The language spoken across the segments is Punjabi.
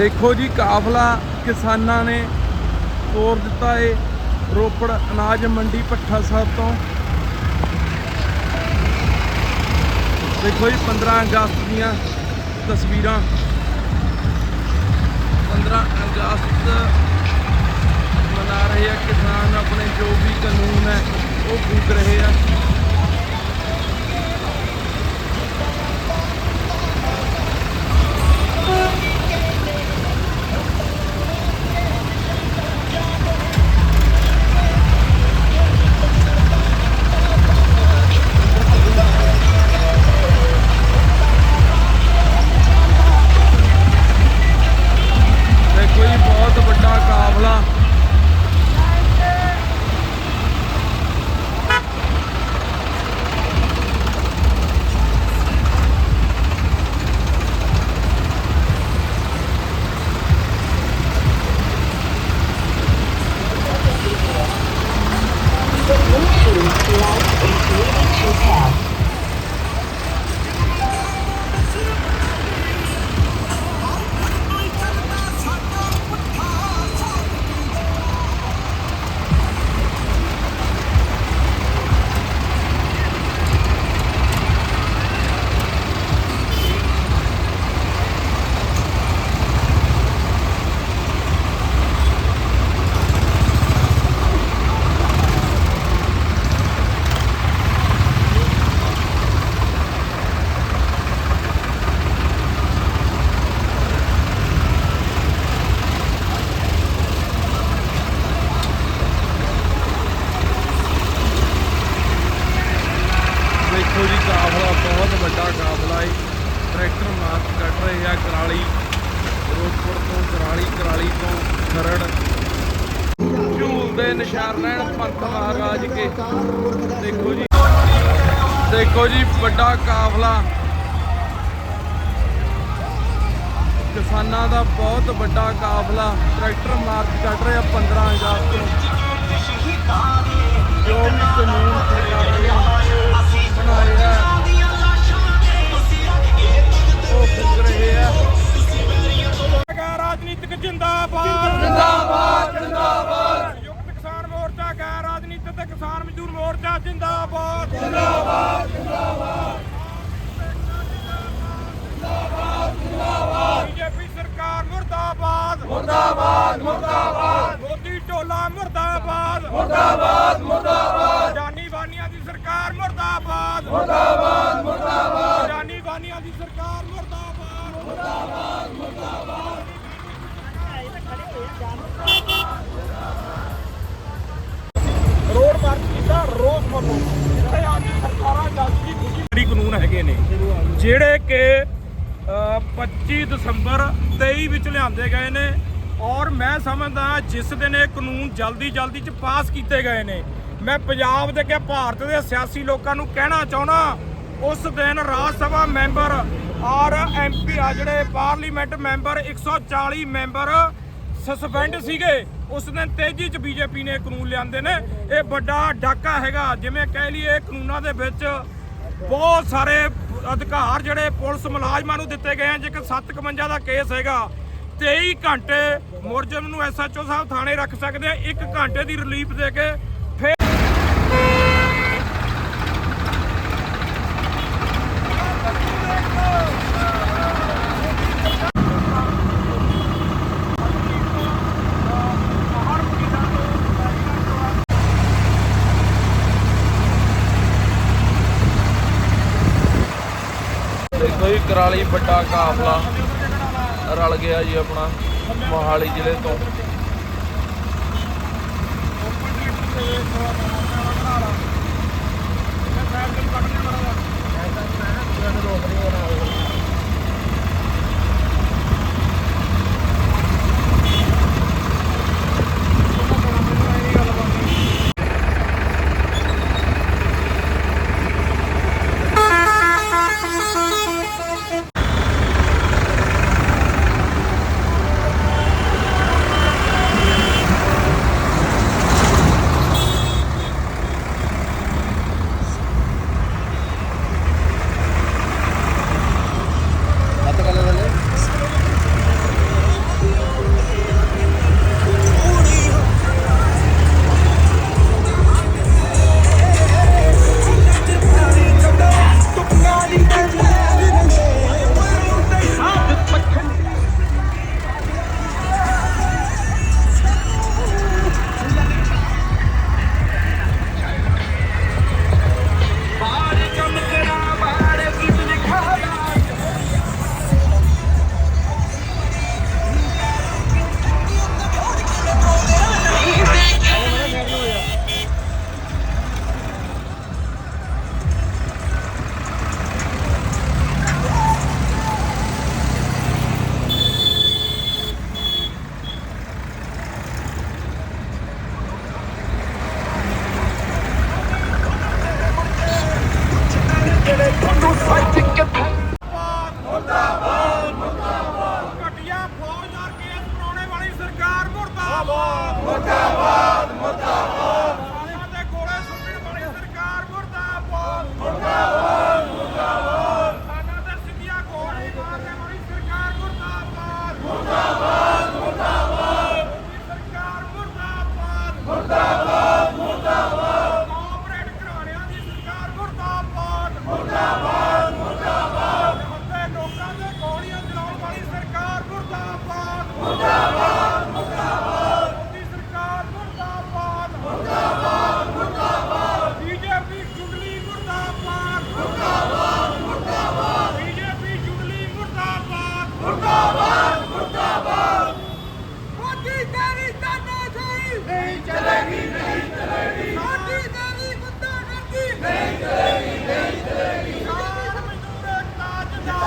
ਦੇਖੋ ਜੀ, ਕਾਫਲਾ ਕਿਸਾਨਾਂ ਨੇ ਤੋਰ ਦਿੱਤਾ ਏ। ਰੋਪੜ ਅਨਾਜ ਮੰਡੀ ਭੱਠਾ ਸਾਹਿਬ ਤੋਂ। ਦੇਖੋ ਜੀ 15 ਅਗਸਤ ਦੀਆਂ ਤਸਵੀਰਾਂ। 15 ਅਗਸਤ ਮਨਾ ਰਹੇ ਆ ਕਿਸਾਨ, ਆਪਣੇ ਜੋ ਵੀ ਕਾਨੂੰਨ ਹੈ, ਉਹ ਫੂਕ ਰਹੇ ਆ। ਤੋਂ ਖਰੜ ਝੂਲ ਦੇ ਨਿਸ਼ਾਨ ਰਹਿਣ ਪੰਥ ਮਹਾਰਾਜ ਕੇ। ਦੇਖੋ ਜੀ। ਦੇਖੋ ਜੀ, ਵੱਡਾ ਕਾਫਲਾ। ਕਿਸਾਨਾਂ ਦਾ ਬਹੁਤ ਵੱਡਾ ਕਾਫਲਾ। ਟਰੈਕਟਰ ਮਾਰਚ ਕੱਢ ਰਿਹਾ ਆ 15 ਅਗਸਤ ਤੋਂ। ਜੋ ਵੀ ਕਾਨੂੰਨ ਸਰਕਾਰ ਨੇ ਬਣਾਏ ਉਹ ਫੁੱਕ ਰਹੇ ਰਾਜਨੀਤਿਕ ਜਿੰਦਾਬਾਦ ਜਿੰਦਾਬਾਦ ਸੰਯੁਕਤ ਕਿਸਾਨ ਮੋਰਚਾ ਗੈਰ ਰਾਜਨੀਤਿਕ ਤੇ ਕਿਸਾਨ ਮਜ਼ਦੂਰ ਮੋਰਚਾ ਜਿੰਦਾਬਾਦ। ਜਿੰਦਾਬਾਦ ਬੀਜੇਪੀ ਸਰਕਾਰ ਮੁਰਦਾਬਾਦ। ਮੁਰਦਾਬਾਦ ਮੁਰਦਾਬਾਦ ਮੋਦੀ ਟੋਲਾ ਮੁਰਦਾਬਾਦ। ਮੁਰਦਾਬਾਦ ਮੁਰਦਾਬਾਦ ਜਾਨੀ ਬਾਨੀਆਂ ਦੀ ਸਰਕਾਰ ਮੁਰਦਾਬਾਦ। ਮੁਰਦਾਬਾਦ ਮੁਰਦਾਬਾਦ ਜਾਨੀ ਬਾਨੀਆਂ ਦੀ ਸਰਕਾਰ ਮੁਰਦਾਬਾਦ। ਰੋਡ 25 ਦਸੰਬਰ 23 ਵਿੱਚ ਲਿਆਂਦੇ ਗਏ ਨੇ ਔਰ ਮੈਂ ਸਮਝਦਾ ਜਿਸ ਦਿਨ ਇਹ ਕਾਨੂੰਨ ਜਲਦੀ ਜਲਦੀ ਚ ਪਾਸ ਕੀਤੇ ਗਏ ਨੇ, ਮੈਂ ਪੰਜਾਬ ਦੇ ਕਿ ਭਾਰਤ ਦੇ ਸਿਆਸੀ ਲੋਕਾਂ ਨੂੰ ਕਹਿਣਾ ਚਾਹੁੰਦਾ ਉਸ ਦਿਨ ਰਾਜ ਸਭਾ ਮੈਂਬਰ ਔਰ ਐਮਪੀ ਆ ਜਿਹੜੇ ਪਾਰਲੀਮੈਂਟ ਮੈਂਬਰ 140 ਮੈਂਬਰ ਸਸਪੈਂਡ ਸੀਗੇ, ਉਸ ਦਿਨ ਤੇਜ਼ੀ ਚ ਬੀਜੇਪੀ ਨੇ ਕਾਨੂੰਨ ਲਿਆਂਦੇ ਨੇ। ਇਹ ਵੱਡਾ ਡਾਕਾ ਹੈਗਾ, ਜਿਵੇਂ ਕਹਿ ਲਈਏ ਕਾਨੂੰਨਾਂ ਦੇ ਵਿੱਚ ਬਹੁਤ ਸਾਰੇ ਅਧਿਕਾਰ ਜਿਹੜੇ ਪੁਲਿਸ ਮੁਲਾਜ਼ਮਾਂ ਨੂੰ ਦਿੱਤੇ ਗਏ ਆ, ਜੇਕਰ 751 ਦਾ ਕੇਸ ਹੈਗਾ 23 ਘੰਟੇ ਮੁਰਜਮ ਨੂੰ ਐਸਐਚਓ ਸਾਹਿਬ ਥਾਣੇ ਰੱਖ ਸਕਦੇ ਆ 1 ਘੰਟੇ ਦੀ ਰਿਲੀਫ ਦੇ ਕੇ ਕਰਾਲੀ ਵੱਡਾ ਕਾਫਲਾ। ਰਲ ਗਿਆ ਜੀ ਆਪਣਾ, ਮੋਹਾਲੀ ਜ਼ਿਲ੍ਹੇ ਤੋਂ। ਮੈਂ ਤਾਂ ਮੈਂ ਰੋਕ ਨਹੀਂ ਹੋ ਰਿਹਾ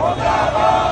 Contra a Contrabando!